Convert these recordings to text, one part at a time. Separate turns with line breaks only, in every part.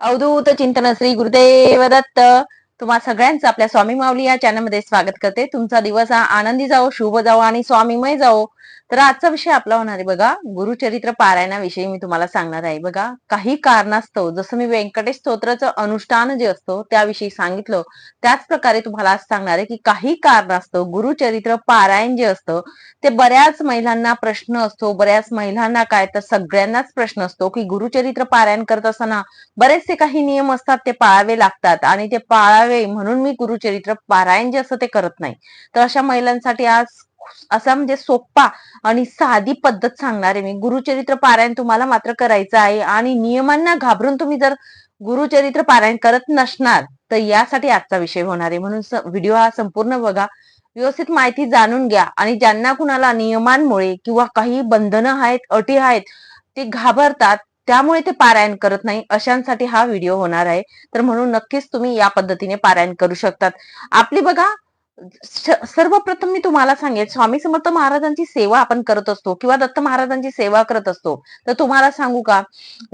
अवधूत चिंतन श्री गुरुदेव दत्त. तुम्हा सगळ्यांचं आपल्या स्वामी माऊली या चॅनलमध्ये स्वागत करते. तुमचा दिवस हा आनंदी जाओ शुभ जाओ आणि स्वामीमय जाओ तर आजचा विषय आपला होणार आहे बघा. गुरुचरित्र पारायणाविषयी मी तुम्हाला सांगणार आहे. बघा काही कारणास्तव जसं मी व्यंकटेश स्तोत्राचं अनुष्ठान जे असतो त्याविषयी सांगितलं. त्याच प्रकारे तुम्हाला आज सांगणार आहे की काही कारणास्तव गुरुचरित्र पारायण जे असतं ते बऱ्याच महिलांना प्रश्न असतो बऱ्याच महिलांना काय तर सगळ्यांनाच प्रश्न असतो की गुरुचरित्र पारायण करत असताना बरेचसे काही नियम असतात ते पाळावे लागतात आणि ते पाळावे म्हणून मी गुरुचरित्र पारायण जे असतं ते करत नाही. तर अशा महिलांसाठी आज असा म्हणजे सोपा आणि साधी पद्धत सांगणार आहे मी. गुरुचरित्र पारायण तुम्हाला मात्र करायचं आहे आणि नियमांना घाबरून तुम्ही जर गुरुचरित्र पारायण करत नसणार तर यासाठी आजचा विषय होणार आहे. म्हणून व्हिडिओ हा संपूर्ण बघा. व्यवस्थित माहिती जाणून घ्या आणि ज्यांना कुणाला नियमांमुळे किंवा काही बंधनं आहेत अटी आहेत ते घाबरतात त्यामुळे ते पारायण करत नाही अशांसाठी हा व्हिडिओ होणार आहे. तर म्हणून नक्कीच तुम्ही या पद्धतीने पारायण करू शकतात. आपली बघा सर्वप्रथम मी तुम्हाला सांगेल स्वामी समर्थ महाराजांची सेवा आपण करत असतो किंवा दत्त महाराजांची सेवा करत असतो. तर तुम्हाला सांगू का?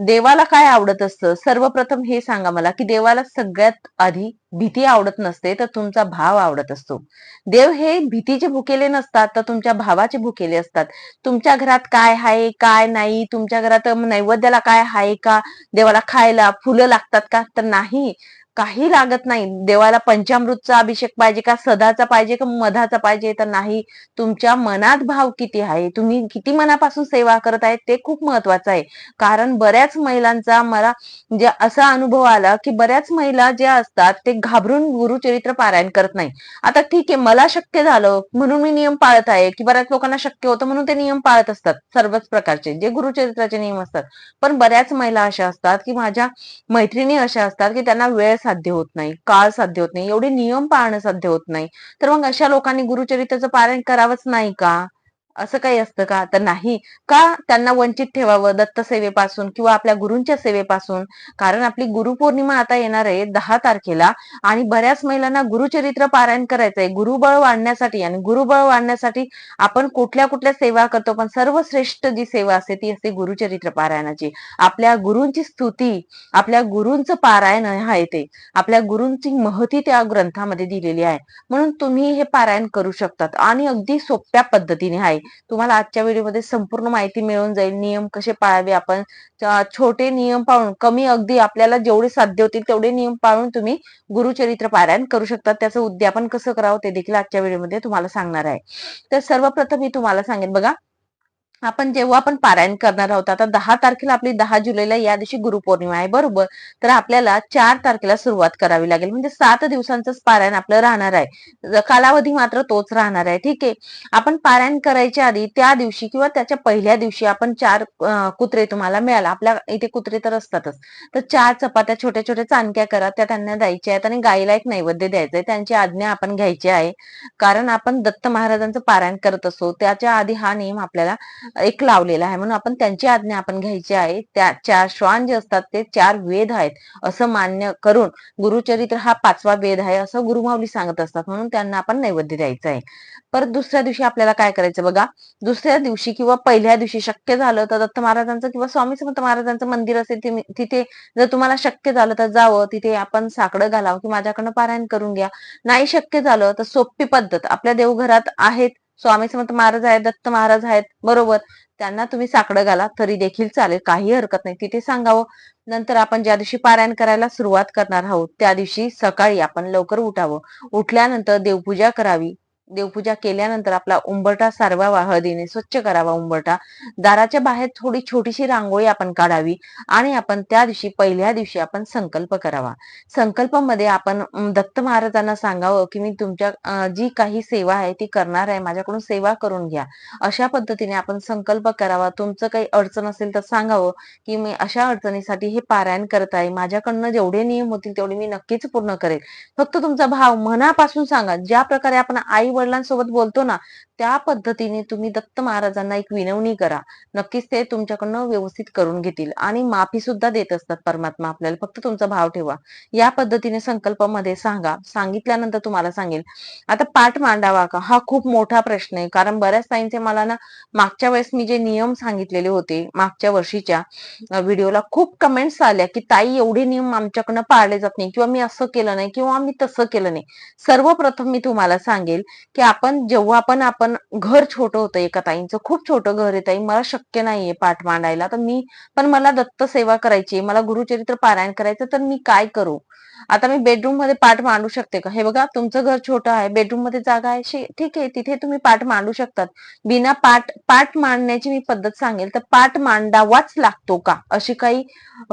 देवाला काय आवडत असतं? सर्वप्रथम हे सांगा मला की देवाला सगळ्यात आधी भीती आवडत नसते तर तुमचा भाव आवडत असतो. देव हे भीतीचे भुकेले नसतात तर तुमच्या भावाचे भुकेले असतात. तुमच्या घरात काय आहे काय नाही? तुमच्या घरात नैवेद्याला काय आहे का? देवाला खायला फुलं लागतात का? तर नाही. काही लागत नाही. देवाला पंचामृतचा अभिषेक पाहिजे का? सदाचा पाहिजे का? मधाचा पाहिजे? तर नाही. तुमच्या मनात भाव किती आहे? तुम्ही किती मनापासून सेवा करत आहे? ते खूप महत्वाचं आहे. कारण बऱ्याच महिलांचा मला जे असा अनुभव आला की बऱ्याच महिला ज्या असतात ते घाबरून गुरुचरित्र पारायण करत नाही. आता ठीक आहे मला शक्य झालं. म्हणून मी नियम पाळत आहे की बऱ्याच लोकांना शक्य होतं म्हणून ते नियम पाळत असतात. सर्वच प्रकारचे. जे गुरुचरित्राचे नियम असतात. पण बऱ्याच महिला अशा असतात की माझ्या मैत्रिणी अशा असतात की त्यांना वेळ साध्य होत नाही काळ साध्य होत नाही एवढे नियम पाळणं साध्य होत नाही. तर मग अशा लोकांनी गुरुचरित्राचं पारायण करावंच नाही का? असं काही असतं का? तर नाही. का त्यांना वंचित ठेवावं दत्त सेवेपासून किंवा आपल्या गुरूंच्या सेवेपासून? कारण आपली गुरुपौर्णिमा आता येणार आहे दहा तारखेला आणि बऱ्याच महिलांना गुरुचरित्र पारायण करायचंय. गुरुबळ वाढण्यासाठी आणि गुरुबळ वाढण्यासाठी आपण कुठल्या कुठल्या सेवा करतो? पण सर्वश्रेष्ठ जी सेवा असते ती असते गुरुचरित्र पारायणाची. आपल्या गुरूंची स्तुती आपल्या गुरूंचं पारायण आहे ते आपल्या गुरूंची महती त्या ग्रंथामध्ये दिलेली आहे. म्हणून तुम्ही हे पारायण करू शकतात आणि अगदी सोप्या पद्धतीने आहे. तुम्हाला आजच्या व्हिडिओमध्ये संपूर्ण माहिती मिळून जाईल. नियम कसे पाळावे आपण? छोटे नियम पाळून कमी अगदी आपल्याला जेवढे साध्य होतील तेवढे नियम पाळून तुम्ही गुरुचरित्र पारायण करू शकता. त्याचं उद्यापन कसं करावं ते देखील आजच्या व्हिडिओमध्ये तुम्हाला सांगणार आहे. तर सर्वप्रथम मी तुम्हाला सांगेन बघा आपण जेव्हा आपण पारायण करणार आहोत आता दहा तारखेला आपली दहा जुलैला या दिवशी गुरुपौर्णिमा आहे बरोबर? तर आपल्याला चार तारखेला सुरुवात करावी लागेल. म्हणजे सात दिवसांचंच पारायण आपलं राहणार आहे. कालावधी मात्र तोच राहणार आहे. ठीक आहे? आपण पारायण करायच्या आधी त्या दिवशी किंवा त्याच्या पहिल्या दिवशी आपण चार कुत्रे तुम्हाला मिळाला. आपल्या इथे कुत्रे तर असतातच. तर चार चपात्या छोट्या छोट्या चाणक्या करा. त्या त्यांना द्यायच्या आहेत आणि गाईला एक नैवेद्य द्यायचंय त्यांची आज्ञा आपण घ्यायची आहे. कारण आपण दत्त महाराजांचं पारायण करत असतो. त्याच्या आधी हा नियम आपल्याला एक लावलेला आहे. म्हणून आपण त्यांची आज्ञा आपण घ्यायची आहे. त्या चार श्वान जे असतात ते चार वेद आहेत. असं मान्य करून गुरुचरित्र हा पाचवा वेद आहे असं गुरुमावली सांगत असतात. म्हणून त्यांना आपण नैवेद्य द्यायचं आहे. परत दुसऱ्या दिवशी आपल्याला काय करायचं बघा? दुसऱ्या दिवशी किंवा पहिल्या दिवशी शक्य झालं तर दत्त महाराजांचं किंवा स्वामी समर्थ महाराजांचं मंदिर असेल तिथे जर तुम्हाला शक्य झालं तर जावं. तिथे आपण साकडं घालावं की माझ्याकडनं पारायण करून घ्या. नाही शक्य झालं तर सोपी पद्धत. आपल्या देवघरात आहेत स्वामी समर्थ महाराज आहेत दत्त महाराज आहेत बरोबर. त्यांना तुम्ही साकडं घाला तरी देखील चालेल काही हरकत नाही. तिथे सांगावं. नंतर आपण ज्या दिवशी पारायण करायला सुरुवात करणार आहोत त्या दिवशी सकाळी आपण लवकर उठावं. उठल्यानंतर देवपूजा करावी. देवपूजा केल्यानंतर आपला उंबरटा सारवावा हळदीने स्वच्छ करावा उंबरटा दाराच्या बाहेर थोडी छोटीशी रांगोळी आपण काढावी आणि आपण त्या दिवशी पहिल्या दिवशी आपण संकल्प करावा. संकल्पामध्ये आपण दत्त महाराजांना सांगावं की मी तुमच्या जी काही सेवा आहे ती करणार आहे माझ्याकडून सेवा करून घ्या. अशा पद्धतीने आपण संकल्प करावा. तुमचं काही अडचण असेल तर सांगावं की मी अशा अडचणीसाठी हे पारायण करत आहे. माझ्याकडनं जेवढे नियम होतील तेवढे मी नक्कीच पूर्ण करेल. फक्त तुमचा भाव मनापासून सांगा. ज्या प्रकारे आपण आई वडिलांसोबत बोलतो ना त्या पद्धतीने तुम्ही दत्त महाराजांना एक विनवणी करा. नक्कीच ते तुमच्याकडनं व्यवस्थित करून घेतील आणि माफी सुद्धा देत असतात परमात्मा आपल्याला. फक्त तुमचा भाव ठेवा. या पद्धतीने संकल्पामध्ये सांगा. सांगितल्यानंतर तुम्हाला सांगेल. आता पाठ मांडावा का? हा खूप मोठा प्रश्न आहे. कारण बऱ्याच ताईंचे मला ना मागच्या वेळेस मी जे नियम सांगितलेले होते मागच्या वर्षीच्या व्हिडिओला खूप कमेंट्स आल्या की ताई एवढे नियम आमच्याकडनं पाळले जात नाही किंवा मी असं केलं नाही किंवा मी तसं केलं नाही. सर्वप्रथम मी तुम्हाला सांगेल की आपण जेव्हा पण आपण घर छोटं होतं एका ताईंचं खूप छोटं घर आहे ताई मला शक्य नाहीये पाठ मांडायला तर मी पण मला दत्त सेवा करायची मला गुरुचरित्र पारायण करायचं तर मी काय करू? आता मी बेडरूममध्ये पाठ मांडू शकते का? हे बघा तुमचं घर छोटं आहे बेडरूममध्ये जागा आहे ठीक आहे तिथे तुम्ही पाठ मांडू शकतात. बिना पाठ पाठ मांडण्याची मी पद्धत सांगेल तर पाठ मांडावाच लागतो का? अशी काही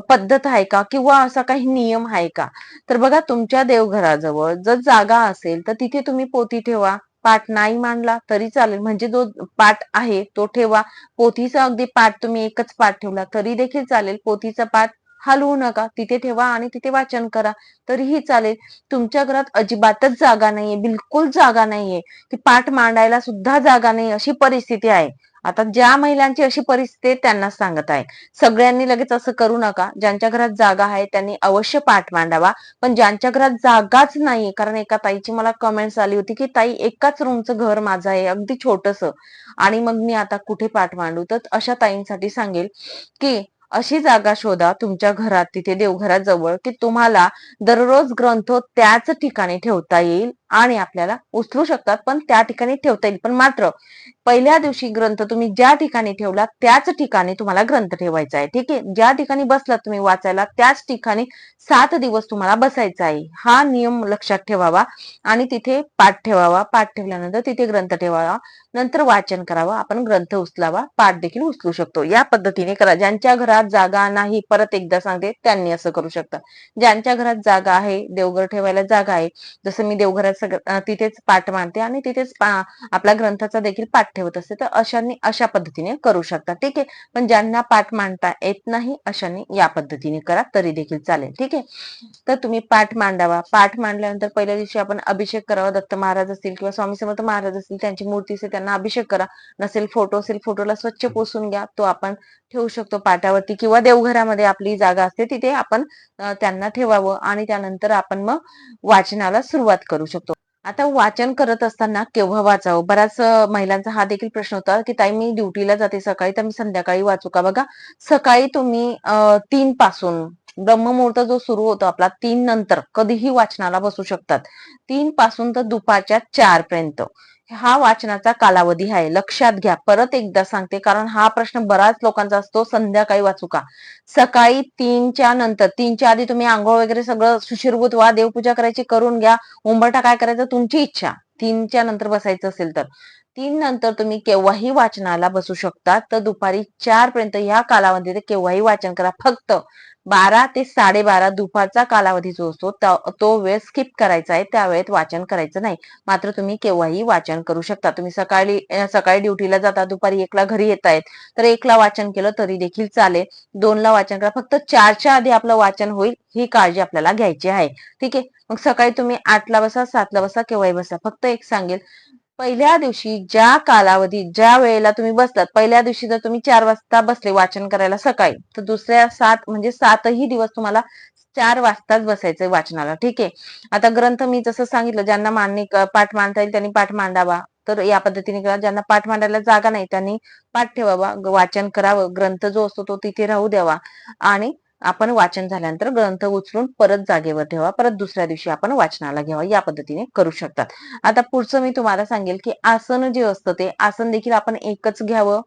पद्धत आहे का? किंवा असा काही नियम आहे का? तर बघा तुमच्या देवघराजवळ जर जागा असेल तर तिथे तुम्ही पोती ठेवा. पाठ नाही मांडला तरी चालेल. म्हणजे जो पाठ आहे तो ठेवा. पोथीचा अगदी पाठ तुम्ही एकच पाठ ठेवला तरी देखील चालेल. पोथीचा पाठ हलवू नका. तिथे ठेवा आणि तिथे वाचन करा. तरीही चालेल. तुमच्या घरात अजिबातच जागा नाहीये. बिलकुल जागा नाहीये. की पाठ मांडायला सुद्धा जागा नाही अशी परिस्थिती आहे. आता ज्या महिलांची अशी परिस्थिती आहे त्यांना सांगत आहे. सगळ्यांनी लगेच असं करू नका. ज्यांच्या घरात जागा आहे त्यांनी अवश्य पाठ मांडावा. पण ज्यांच्या घरात जागाच नाहीये कारण एका ताईची मला कमेंट्स आली होती की ताई एकाच रूमचं घर माझं आहे अगदी छोटस. आणि मग मी आता कुठे पाठ मांडू? तर अशा ताईंसाठी सांगेल की अशी जागा शोधा तुमच्या घरात तिथे देवघरात जवळ की तुम्हाला दररोज ग्रंथ त्याच ठिकाणी ठेवता येईल आणि आपल्याला उचलू शकतात पण त्या ठिकाणी ठेवता येईल. पण मात्र पहिल्या दिवशी ग्रंथ तुम्ही ज्या ठिकाणी ठेवला त्याच ठिकाणी तुम्हाला ग्रंथ ठेवायचा आहे. ठीक आहे? ज्या ठिकाणी बसला तुम्ही वाचायला त्याच ठिकाणी सात दिवस तुम्हाला बसायचा आहे. हा नियम लक्षात ठेवावा आणि तिथे पाठ ठेवावा. पाठ ठेवल्यानंतर तिथे ग्रंथ ठेवावा. नंतर वाचन करावा. आपण ग्रंथ उचलावा. पाठ देखील उचलू शकतो. या पद्धतीने करा. ज्यांच्या घरात जागा नाही परत एकदा सांगते त्यांनी असं करू शकता. ज्यांच्या घरात जागा आहे देवघर ठेवायला जागा आहे. जसं मी देवघरात सगळं तिथेच पाठ मांडते आणि तिथेच आपल्या ग्रंथाचा देखील पाठ ठेवत असते तर अशांनी अशा पद्धतीने करू शकता. ठीक आहे? पण ज्यांना पाठ मांडता येत नाही अशांनी या पद्धतीने करा तरी देखील चालेल. ठीक आहे? तर तुम्ही पाठ मांडावा. पाठ मांडल्यानंतर पहिल्या दिवशी आपण अभिषेक करावा. दत्त महाराज असतील किंवा स्वामी समर्थ महाराज असतील त्यांची मूर्ती असेल त्यांना अभिषेक करा. नसेल फोटो असेल फोटोला स्वच्छ पुसून घ्या. तो आपण ठेवू शकतो पाटावरती किंवा देवघरामध्ये आपली जागा असते तिथे आपण त्यांना ठेवावं आणि त्यानंतर आपण मग वाचनाला सुरुवात करू शकतो. आता वाचन करत असताना केव्हा वाचावं? बऱ्याच महिलांचा हा देखील प्रश्न होता की ताई मी ड्युटीला जाते सकाळी तर मी संध्याकाळी वाचू का? बघा सकाळी तुम्ही तीन पासून ब्रह्ममुहूर्त जो सुरू होतो आपला तीन नंतर कधीही वाचनाला बसू शकतात. तीन पासून तर दुपारच्या चार पर्यंत. हा वाचनाचा कालावधी आहे. लक्षात घ्या. परत एकदा सांगते कारण हा प्रश्न बराच लोकांचा असतो. संध्याकाळी वाचू का? सकाळी तीनच्या नंतर तीनच्या आधी तुम्ही आंघोळ वगैरे सगळं सुशिरभूत व्हा देवपूजा करायची करून घ्या. उंबरठा काय करायचं? तुमची इच्छा. तीनच्या नंतर बसायचं असेल तर. तीन नंतर तुम्ही केव्हाही वाचनाला बसू शकता. तर दुपारी चार पर्यंत या कालावधीत केव्हाही वाचन करा. फक्त बारा ते साडेबारा दुपारचा कालावधी जो असतो तो वेळ स्किप करायचा आहे त्या वेळेत वाचन करायचं नाही. मात्र तुम्ही केव्हाही वाचन करू शकता. तुम्ही सकाळी सकाळी ड्युटीला जाता दुपारी एकला घरी येत आहेत तर एकला वाचन केलं तरी देखील चालेल. दोनला वाचन करा. फक्त चारच्या आधी आपलं वाचन होईल ही काळजी आपल्याला घ्यायची आहे. ठीक आहे? मग सकाळी तुम्ही आठला बसा सातला बसा केव्हाही बसा. फक्त एक सांगेल पहिल्या दिवशी ज्या कालावधीत ज्या वेळेला तुम्ही बसलात पहिल्या दिवशी जर तुम्ही चार वाजता बसले वाचन करायला सकाळी तर दुसऱ्या सात म्हणजे सातही दिवस तुम्हाला चार वाजताच बसायचंय वाचनाला ठीक आहे? आता ग्रंथ मी जसं सांगितलं ज्यांना मांडणी पाठ मांडता येईल त्यांनी पाठ मांडावा तर या पद्धतीने करा ज्यांना पाठ मांडायला जागा नाही त्यांनी पाठ ठेवावा वाचन करावं ग्रंथ जो असतो तो तिथे राहू द्यावा. आणि आपण वाचन झाल्यानंतर ग्रंथ उचलून परत जागेवर ठेवा परत दुसऱ्या दिवशी आपण वाचनाला घ्यावा या पद्धतीने करू शकतात. आता पुढचं मी तुम्हाला सांगेल की आसन जे असतं ते आसन देखील आपण एकच घ्यावं.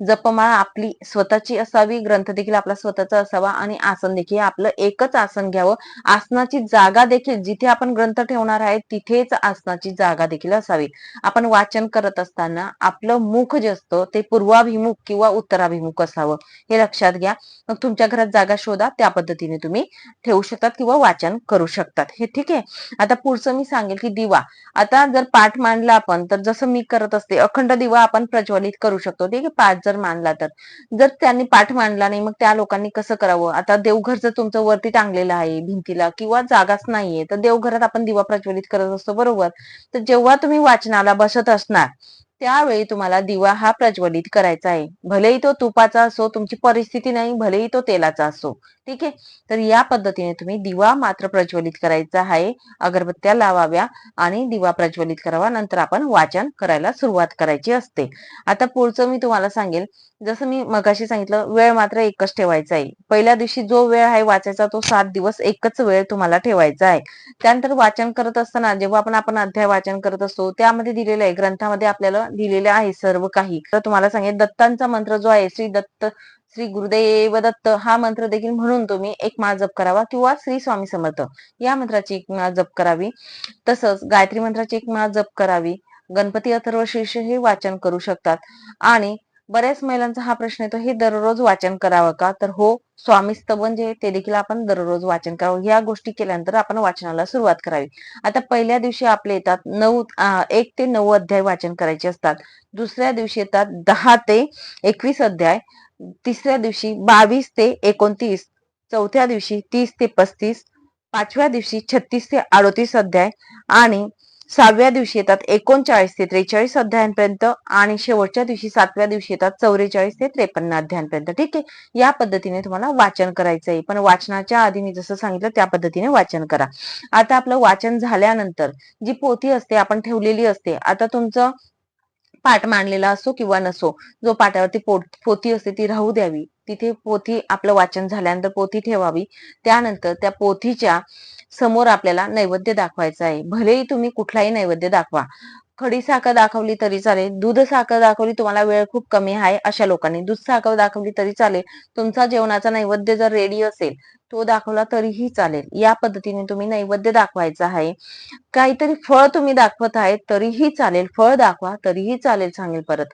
जपमाळा आपली स्वतःची असावी ग्रंथ देखील आपला स्वतःचा असावा आणि आसन देखील आपलं एकच आसन घ्यावं. आसनाची जागा देखील जिथे आपण ग्रंथ ठेवणार आहे तिथेच आसनाची जागा देखील असावी. आपण वाचन करत असताना आपलं मुख जे असतं ते पूर्वाभिमुख किंवा उत्तराभिमुख असावं. हे लक्षात घ्या. मग तुमच्या घरात जागा शोधा. त्या पद्धतीने तुम्ही ठेवू शकतात किंवा वाचन करू शकतात. हे ठीक आहे? आता पुढचं मी सांगेल की दिवा. आता जर पाठ मांडला आपण तर जसं मी करत असते अखंड दिवा आपण प्रज्वलित करू शकतो. ठीक आहे? पाठ जर मांडला तर. जर त्यांनी पाठ मांडला नाही मग त्या लोकांनी कसं करावं? आता देवघर जर तुमचं वरती टांगलेलं आहे भिंतीला किंवा जागाच नाहीये तर देवघरात आपण दिवा प्रज्वलित करत असतो बरोबर? तर जेव्हा तुम्ही वाचनाला बसत असणार त्यावेळी तुम्हाला दिवा हा प्रज्वलित करायचा आहे. भलेही तो तुपाचा असो तुमची परिस्थिती नाही भलेही तो तेलाचा असो. ठीक आहे? तर या पद्धतीने तुम्ही दिवा मात्र प्रज्वलित करायचा आहे अगरबत्त्या लावाव्या आणि दिवा प्रज्वलित करावा. नंतर आपण वाचन करायला सुरुवात करायची असते. आता पुढचं मी तुम्हाला सांगेल. जसं मी मगाशी सांगितलं वेळ मात्र एकच ठेवायचा आहे. पहिल्या दिवशी जो वेळ आहे वाचायचा तो सात दिवस एकच वेळ तुम्हाला ठेवायचा आहे. त्यानंतर वाचन करत असताना जेव्हा आपण आपण अध्याय वाचन करत असतो त्यामध्ये दिलेलं आहे ग्रंथामध्ये आपल्याला दिलेलं आहे सर्व काही. तर तुम्हाला सांगेल दत्तांचा मंत्र जो आहे श्री दत्त श्री गुरुदेव दत्त हा मंत्र देखील म्हणून तुम्ही एक माळ जप करावा किंवा श्री स्वामी समर्थ या मंत्राची एक माळ जप करावी. तसंच गायत्री मंत्राची एक माळ जप करावी. गणपती अथर्व शीर्ष हे वाचन करू शकतात. आणि बऱ्याच महिलांचा हा प्रश्न येतो हे दररोज वाचन करावं का? तर हो स्वामी स्तवन जे ते देखील आपण दररोज वाचन करावं. या गोष्टी केल्यानंतर आपण वाचनाला सुरुवात करावी. आता पहिल्या दिवशी आपले येतात नऊ एक ते नऊ अध्याय वाचन करायचे असतात. दुसऱ्या दिवशी येतात दहा ते एकवीस अध्याय. तिसऱ्या दिवशी बावीस ते एकोणतीस चौथ्या दिवशी तीस ते पस्तीस पाचव्या दिवशी छत्तीस ते अडोतीस अध्याय आणि सहाव्या दिवशी येतात एकोणचाळीस ते त्रेचाळीस अध्यायांपर्यंत आणि शेवटच्या दिवशी सातव्या दिवशी येतात चौवेचाळीस ते त्रेपन्न अध्यायांपर्यंत. ठीक आहे? या पद्धतीने तुम्हाला वाचन करायचं आहे. पण वाचनाच्या आधी मी जसं सांगितलं त्या पद्धतीने वाचन करा. आता आपलं वाचन झाल्यानंतर जी पोथी असते आपण ठेवलेली असते आता तुमचं पाठ मांडलेला असो किंवा नसो जो पाठावरती पोथी असते ती राहू द्यावी. तिथे पोथी आपलं वाचन झाल्यानंतर पोथी ठेवावी. त्यानंतर त्या पोथीच्या समोर आपल्याला नैवेद्य दाखवायचा आहे. भलेही तुम्ही कुठलाही नैवेद्य दाखवा. खडी साखर दाखवली तरी चालेल. दूध साखर दाखवली तुम्हाला वेळ खूप कमी आहे अशा लोकांनी. दूध साखर दाखवली तरी चालेल. तुमचा जेवणाचा नैवेद्य जर रेडी असेल तो दाखवला तरीही चालेल. या पद्धतीने तुम्ही नैवेद्य दाखवायचा आहे. काहीतरी फळ तुम्ही दाखवत आहे तरीही चालेल. फळ दाखवा तरीही चालेल सांगेल परत.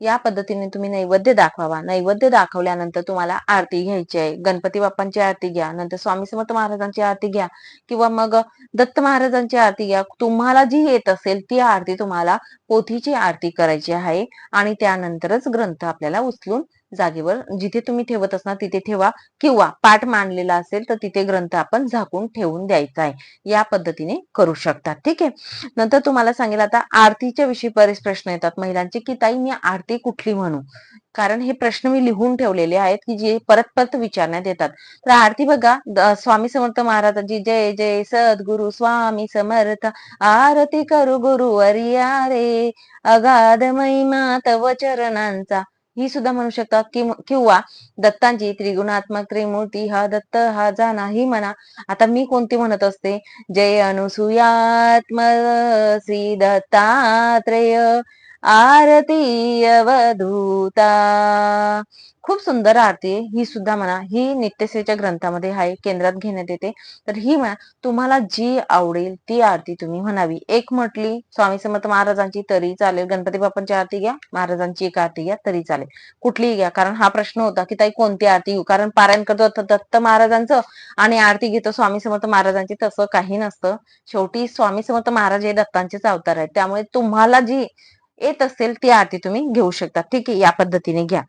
या पद्धतीने तुम्ही नैवेद्य दाखवावा. नैवेद्य दाखवल्यानंतर तुम्हाला आरती घ्यायची आहे. गणपती बाप्पांची आरती घ्या नंतर स्वामी समर्थ महाराजांची आरती घ्या किंवा मग दत्त महाराजांची आरती घ्या. तुम्हाला जी येत असेल ती आरती तुम्हाला पोथीची आरती करायची आहे आणि त्यानंतरच ग्रंथ आपल्याला उचलून जागेवर. जिथे तुम्ही ठेवत असणार तिथे ठेवा. किंवा पाठ मांडलेला असेल तर तिथे ग्रंथ आपण झाकून ठेवून द्यायचा आहे. या पद्धतीने करू शकतात. ठीक आहे? नंतर तुम्हाला सांगेल आता आरतीच्या विषयी बरेच प्रश्न येतात महिलांचे की ताई मी आरती कुठली म्हणू? कारण हे प्रश्न मी लिहून ठेवलेले आहेत की जे परत परत विचारण्यात येतात. तर आरती बघा स्वामी समर्थ महाराजांची जय जय सद्गुरु स्वामी समर्थ. आरती करू गुरु अरिया रे अगाध महिमा तव चरणांचा. ही सुद्धा म्हणू शकतात किंवा दत्तांची त्रिगुणात्मक त्रिमूर्ती हा दत्त हा जा नाही म्हणा आता मी कोणती म्हणत असते? जय अनुसुयात्म श्री दत्तात्रेय आरती अवधूता खूप सुंदर आरती आहे. ही सुद्धा म्हणा ही नित्यसेच्या ग्रंथामध्ये आहे केंद्रात घेण्यात येते. तर ही म्हणा तुम्हाला जी आवडेल ती आरती तुम्ही म्हणावी. एक म्हटली स्वामी समर्थ महाराजांची तरी चालेल. गणपती बाप्पांची आरती घ्या महाराजांची एक आरती घ्या तरी चालेल. कुठलीही घ्या कारण हा प्रश्न होता की ताई कोणती आरती घेऊ? कारण पारायण करतो दत्त महाराजांचं आणि आरती घेतो स्वामी समर्थ महाराजांची तसं काही नसतं. शेवटी स्वामी समर्थ महाराज हे दत्तांचेच अवतार आहेत. त्यामुळे तुम्हाला जी येत असेल ती आरती तुम्ही घेऊ शकता. ठीक आहे या पद्धतीने घ्या.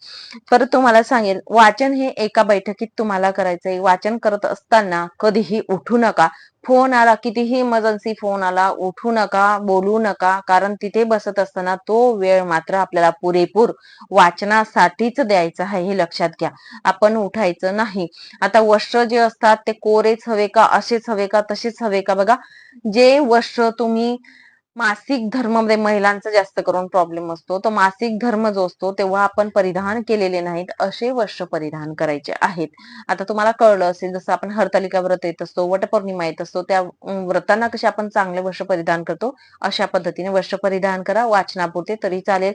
परत तुम्हाला सांगेल वाचन हे एका बैठकीत तुम्हाला करायचंय. वाचन करत असताना कधीही उठू नका. फोन आला कितीही इमर्जन्सी फोन आला उठू नका बोलू नका. कारण तिथे बसत असताना तो वेळ मात्र आपल्याला पुरेपूर वाचनासाठीच द्यायचा आहे हे लक्षात घ्या. आपण उठायचं नाही. आता वस्त्र जे असतात ते कोरेच हवे का असेच हवे का तसेच हवे का? बघा जे वस्त्र तुम्ही मासिक धर्मामध्ये महिलांचा जास्त करून प्रॉब्लेम असतो. तो मासिक धर्म जो असतो तेव्हा आपण परिधान केलेले नाहीत असे वस्त्र परिधान करायचे आहेत. आता तुम्हाला कळलं असेल जसं आपण हरतालिका व्रत येत असतो वटपौर्णिमा येत असतो त्या व्रतांना कसे आपण चांगले वस्त्र परिधान करतो अशा पद्धतीने वस्त्र परिधान करा वाचनापुरते तरी चालेल.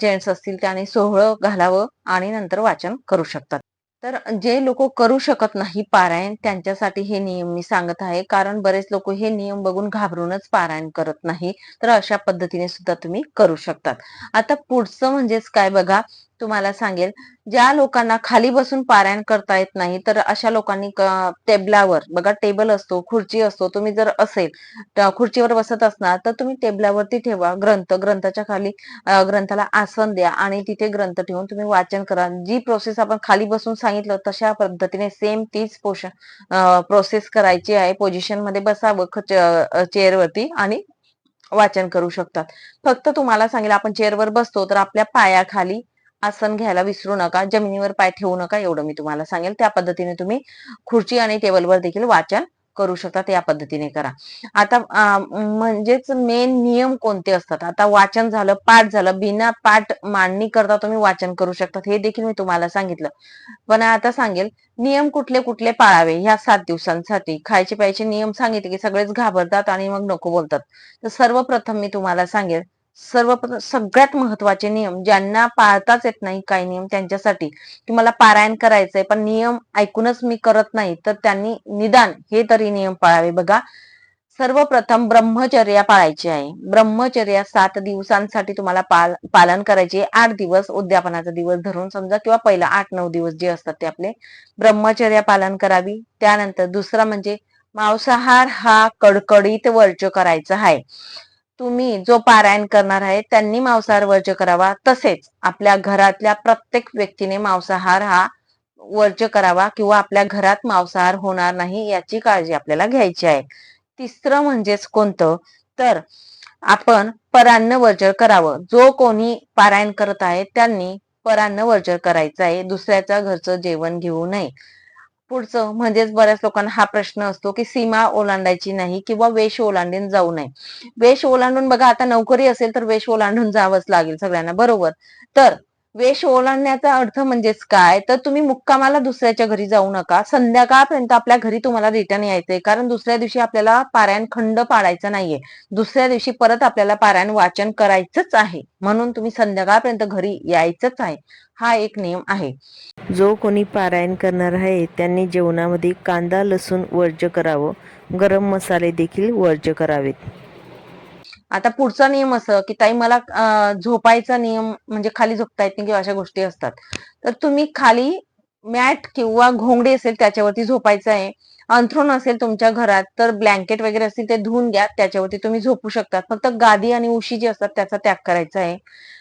जेंट्स असतील त्याने सोहळं घालावं आणि नंतर वाचन करू शकतात. तर जे लोक करू शकत नाही पारायण त्यांच्यासाठी हे नियम मी सांगत आहे. कारण बरेच लोक हे नियम बघून घाबरूनच पारायण करत नाही. तर अशा पद्धतीने सुद्धा तुम्ही करू शकतात. आता पुढचं म्हणजेच काय बघा? तुम्हाला सांगेल ज्या लोकांना खाली बसून पारायण करता येत नाही तर अशा लोकांनी टेबलावर बघा टेबल असतो खुर्ची असतो तुम्ही जर असेल खुर्चीवर बसत असणार तर तुम्ही टेबलावरती ठेवा ग्रंथ ग्रंथाच्या खाली ग्रंथाला आसन द्या आणि तिथे ग्रंथ ठेवून तुम्ही वाचन करा. जी प्रोसेस आपण खाली बसून सांगितलं तशा पद्धतीने सेम तीच पोषण प्रोसेस करायची आहे. पोझिशनमध्ये बसावं चेअरवरती आणि वाचन करू शकतात. फक्त तुम्हाला सांगेल आपण चेअरवर बसतो तर आपल्या पायाखाली आसन घ्यायला विसरू नका जमिनीवर पाय ठेवू नका एवढं मी तुम्हाला सांगेल. त्या पद्धतीने तुम्ही खुर्ची आणि टेबलवर देखील वाचन करू शकता या पद्धतीने करा. आता म्हणजेच मेन नियम कोणते असतात? आता वाचन झालं पाठ झालं बिना पाठ मांडणी करता तुम्ही वाचन करू शकतात हे देखील मी तुम्हाला सांगितलं. पण आता सांगेल नियम कुठले कुठले पाळावे? ह्या सात दिवसांसाठी खायचे प्यायचे नियम सांगितले की सगळेच घाबरतात आणि मग नको बोलतात. तर सर्वप्रथम मी तुम्हाला सांगेल सर्वप्रथम सगळ्यात महत्त्वाचे नियम ज्यांना पाळताच येत नाही काही नियम त्यांच्यासाठी की मला पारायण करायचंय पण नियम ऐकूनच मी करत नाही तर त्यांनी निदान हे तरी नियम पाळावे. बघा सर्वप्रथम ब्रह्मचर्या पाळायची आहे. ब्रह्मचर्या सात दिवसांसाठी तुम्हाला पाल पालन करायचे आठ दिवस उद्यापनाचा दिवस धरून समजा किंवा पहिला आठ नऊ दिवस जे असतात ते आपले ब्रह्मचर्या पालन करावी. त्यानंतर दुसरा म्हणजे मांसाहार हा कडकडीत वर्ज करायचा आहे. तुम्ही जो पारायण करणार आहे त्यांनी मांसाहार वर्ज्य करावा. तसेच आपल्या घरातल्या प्रत्येक व्यक्तीने मांसाहार हा वर्ज करावा किंवा आपल्या घरात मांसाहार होणार नाही याची काळजी आपल्याला घ्यायची आहे. तिसरं म्हणजेच कोणतं? तर आपण परान्न वर्जन करावं. जो कोणी पारायण करत आहे त्यांनी परान्न वर्जन करायचं आहे. दुसऱ्याच्या घरचं जेवण घेऊ नये. पुढचं म्हणजेच बऱ्याच लोकांना हा प्रश्न असतो की सीमा ओलांडायची नाही किंवा वेश ओलांडून जाऊ नये. वेश ओलांडून बघा आता नोकरी असेल तर वेश ओलांडून जावंच लागेल सगळ्यांना बरोबर. तर वेश ओलांडण्याचा अर्थ म्हणजेच काय? तर तुम्ही मुक्कामाला दुसऱ्याच्या घरी जाऊ नका. संध्याकाळपर्यंत आपल्या घरी तुम्हाला रिटर्न यायचंय. कारण दुसऱ्या दिवशी आपल्याला पारायण खंड पाडायचा नाहीये. दुसऱ्या दिवशी परत आपल्याला पारायण वाचन करायचंच आहे. म्हणून तुम्ही संध्याकाळपर्यंत घरी यायचंच आहे. हा एक नियम आहे.
जो कोणी पारायण करणार आहे त्यांनी जेवणामध्ये कांदा लसूण वर्ज्य करावं. गरम मसाले देखील वर्ज्य करावेत.
आता पुढचा नियम असं की ताई मला झोपायचा नियम म्हणजे खाली झोपता येत नाही किंवा अशा गोष्टी असतात. तर तुम्ही खाली मॅट किंवा घोंगडी असेल त्याच्यावरती झोपायचं आहे. अंथरूण असेल तुमच्या घरात तर ब्लँकेट वगैरे असतील ते धुवून घ्या. त्याच्यावरती तुम्ही झोपू शकता फक्त गादी आणि उशी जी असतात त्याचा त्याग करायचा आहे.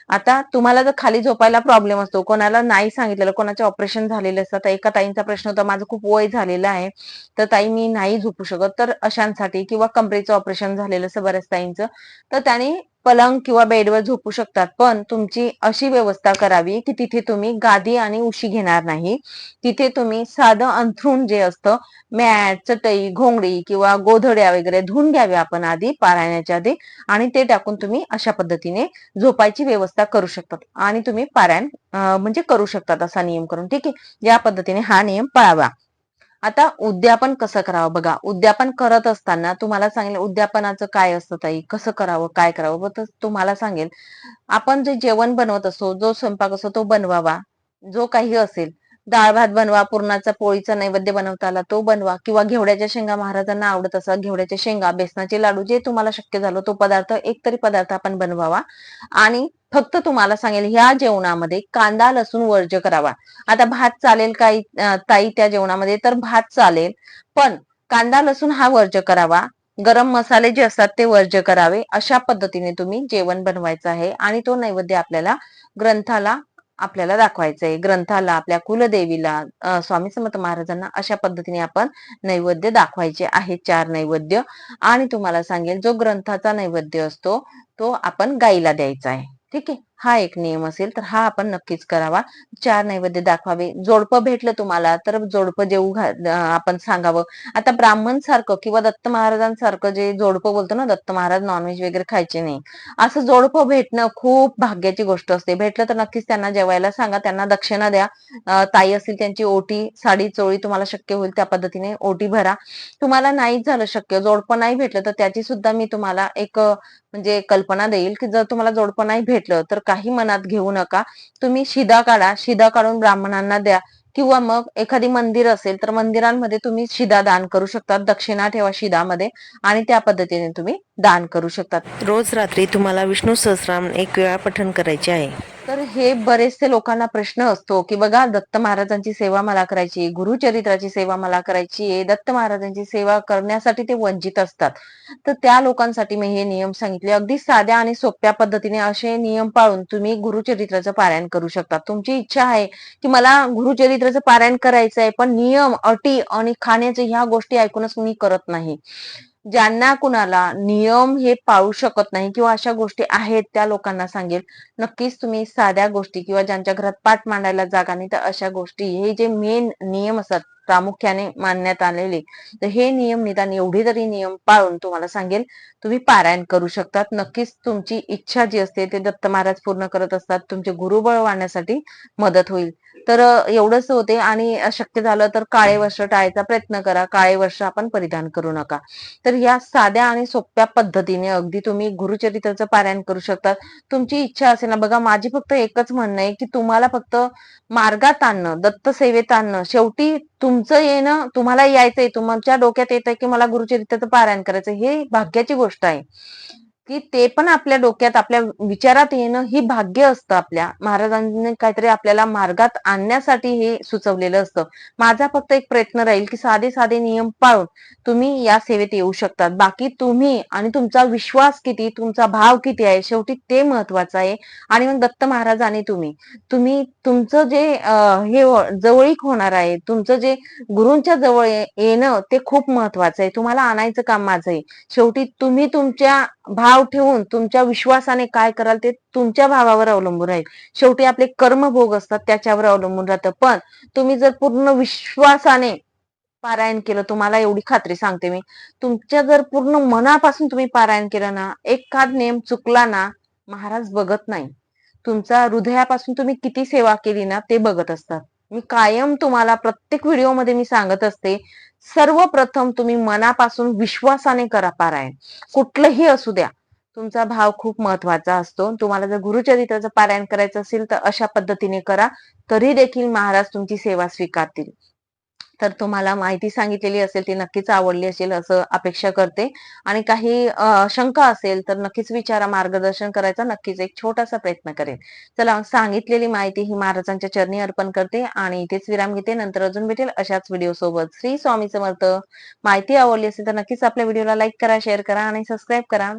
आता तुम्हाला जर खाली झोपायला प्रॉब्लेम असतो कोणाला नाही सांगितलेलं कोणाचे ऑपरेशन झालेले असतात एका ताईंचा प्रश्न होता माझं खूप वय झालेलं आहे तर ताई मी नाही झोपू शकत. तर अशांसाठी किंवा कमरेचं ऑपरेशन झालेलं असं बऱ्याच ताईंचं तर त्याने पलंग किंवा बेडवर झोपू शकतात. पण तुमची अशी व्यवस्था करावी की तिथे तुम्ही गादी आणि उशी घेणार नाही. तिथे तुम्ही साधं अंथरूण जे असतं मॅट चटई घोंगडी किंवा गोधड्या वगैरे धुवून घ्यावे आपण आधी पारायणाच्या आधी आणि ते टाकून तुम्ही अशा पद्धतीने झोपायची व्यवस्था करू शकतात. आणि तुम्ही पारायण म्हणजे करू शकतात असा नियम करून. ठीक आहे? या पद्धतीने हा नियम पाळावा. आता उद्यापन कसं करावं? बघा उद्यापन करत असताना तुम्हाला सांगेल उद्यापनाचं काय असतं ताई? कसं करावं? काय करावं? तर तुम्हाला सांगेल. आपण जे जेवण बनवत असतो जो स्वयंपाक असतो तो बनवावा. जो काही असेल. डाळ भात बनवा पुरणाचा पोळीचा नैवेद्य बनवता आला तो बनवा. किंवा घेवड्याच्या शेंगा महाराजांना आवडत असा घेवड्याच्या शेंगा बेसनाचे लाडू जे तुम्हाला शक्य झालं तो पदार्थ एक तरी पदार्थ आपण बनवावा. आणि फक्त तुम्हाला सांगेल ह्या जेवणामध्ये कांदा लसूण वर्ज करावा. आता भात चालेल काही ताई त्या जेवणामध्ये तर भात चालेल. पण कांदा लसूण हा वर्ज्य करावा. गरम मसाले जे असतात ते वर्ज्य करावे. अशा पद्धतीने तुम्ही जेवण बनवायचं आहे आणि तो नैवेद्य आपल्याला ग्रंथाला आपल्याला दाखवायचं आहे. ग्रंथाला आपल्या कुलदेवीला स्वामी समर्थ महाराजांना अशा पद्धतीने आपण नैवेद्य दाखवायचे आहे. चार नैवेद्य. आणि तुम्हाला सांगेल जो ग्रंथाचा नैवेद्य असतो तो आपण गाईला द्यायचा आहे. ठीक आहे हा एक नियम असेल तर हा आपण नक्कीच करावा. चार नैवेद्य दाखवावे. जोडपं भेटलं तुम्हाला तर जोडपं जेऊ घा आपण सांगावं. आता ब्राह्मण सारखं किंवा दत्त महाराजांसारखं जे जोडपं बोलतो ना दत्त महाराज नॉनव्हेज वगैरे खायचे नाही. असं जोडपं भेटणं खूप भाग्याची गोष्ट असते. भेटलं तर नक्कीच त्यांना जेवायला सांगा त्यांना दक्षिणा द्या. ताई असतील त्यांची ओटी साडी चोळी तुम्हाला शक्य होईल त्या पद्धतीने ओटी भरा. तुम्हाला नाही झालं शक्य जोडपं नाही भेटलं तर त्याची सुद्धा मी तुम्हाला एक म्हणजे कल्पना देईल की जर तुम्हाला जोडपं नाही भेटलं तर काही मनात घेऊ नका. तुम्ही शिदा काढा. शिदा काढून ब्राह्मणांना द्या. किंवा मग एखादी मंदिर असेल तर मंदिरांमध्ये तुम्ही शिदा दान करू शकता दक्षिणा ठेवा शिदामध्ये आणि त्या पद्धतीने तुम्ही दान करू शकतात.
रोज रात्री तुम्हाला विष्णू सहस्राम एक वेळा पठण करायचे आहे.
तर हे बरेचसे लोकांना प्रश्न असतो की बघा दत्त महाराजांची सेवा मला करायची गुरुचरित्राची सेवा मला करायची आहे दत्त महाराजांची सेवा करण्यासाठी ते वंचित असतात. तर त्या लोकांसाठी मी हे नियम सांगितले. अगदी साध्या आणि सोप्या पद्धतीने असे नियम पाळून तुम्ही गुरुचरित्राचं पारायण करू शकता. तुमची इच्छा आहे की मला गुरुचरित्राचं पारायण करायचं आहे पण नियम अटी आणि खाण्याचे ह्या गोष्टी ऐकूनच मी करत नाही. ज्यांना कुणाला नियम हे पाळू शकत नाही किंवा अशा गोष्टी आहेत त्या लोकांना सांगेल नक्कीच तुम्ही साध्या गोष्टी किंवा ज्यांच्या घरात पाठ मांडायला जागा नाही तर अशा गोष्टी हे जे मेन नियम असतात प्रामुख्याने मानण्यात आलेले. तर हे नियम निदान एवढे तरी नियम पाळून तुम्हाला सांगेल तुम्ही पारायण करू शकतात. नक्कीच तुमची इच्छा जी असते ते दत्त महाराज पूर्ण करत असतात. तुमचे गुरुबळ वाढण्यासाठी मदत होईल. तर एवढंच होते आणि शक्य झालं तर काळे वस्त्र टाळायचा प्रयत्न करा. काळे वस्त्र आपण परिधान करू नका. तर या साध्या आणि सोप्या पद्धतीने अगदी तुम्ही गुरुचरित्राचं पारायण करू शकता. तुमची इच्छा असेल ना बघा माझी फक्त एकच म्हणणं आहे की तुम्हाला फक्त मार्गात आणणं दत्त सेवेत आणणं. शेवटी तुमचं येणं तुम्हाला यायचंय तुमच्या डोक्यात येतंय की मला गुरुचरित्राचं पारायण करायचं हे भाग्याची गोष्ट आहे. की ते पण आपल्या डोक्यात आपल्या विचारात येणं ही भाग्य असतं आपल्या. महाराजांनी काहीतरी आपल्याला मार्गात आणण्यासाठी हे सुचवलेलं असतं. माझा फक्त एक प्रयत्न राहील की साधे साधे नियम पाळून तुम्ही या सेवेत येऊ शकतात. बाकी तुम्ही आणि तुमचा विश्वास किती तुमचा भाव किती आहे शेवटी ते महत्वाचं आहे. आणि मग दत्त महाराज आणि तुम्ही. तुम्ही तुमचं जे हे हो, जवळीक होणार आहे तुमचं जे गुरूंच्या जवळ येणं ते खूप महत्वाचं आहे. तुम्हाला आणायचं काम माझं आहे. शेवटी तुम्ही तुमच्या भाव ठेवून तुमच्या विश्वासाने काय कराल ते तुमच्या भावावर अवलंबून राहील. शेवटी आपले कर्मभोग असतात त्याच्यावर अवलंबून राहतं. पण तुम्ही जर पूर्ण विश्वासाने पारायण केलं तुम्हाला एवढी खात्री सांगते मी. तुमच्या जर पूर्ण मनापासून तुम्ही पारायण केलं ना एखाद नेम चुकला ना महाराज बघत नाही. तुमचा हृदयापासून तुम्ही किती सेवा केली ना ते बघत असतात. मी कायम तुम्हाला प्रत्येक व्हिडिओमध्ये मी सांगत असते सर्वप्रथम तुम्ही मनापासून विश्वासाने करा पारायण. कुठलंही असू द्या. तुमचा भाव खूप महत्त्वाचा असतो. तुम्हाला जर गुरुचरित्राचं पारायण करायचं असेल तर अशा पद्धतीने करा. तरी देखील महाराज तुमची सेवा स्वीकारतील. तर तुम्हाला माहिती सांगितलेली असेल ती नक्कीच आवडली असेल असं अपेक्षा करते. आणि काही शंका असेल तर नक्कीच विचारा मार्गदर्शन करायचा नक्कीच एक छोटासा प्रयत्न करेल चला सांगितलेली माहिती ही महाराजांच्या चरणी अर्पण करते आणि इथेच विराम घेते. नंतर अजून भेटेल अशाच व्हिडिओ सोबत. श्री स्वामी समर्थ. माहिती आवडली असेल तर नक्कीच आपल्या व्हिडिओला लाईक करा शेअर करा आणि सबस्क्राईब करा.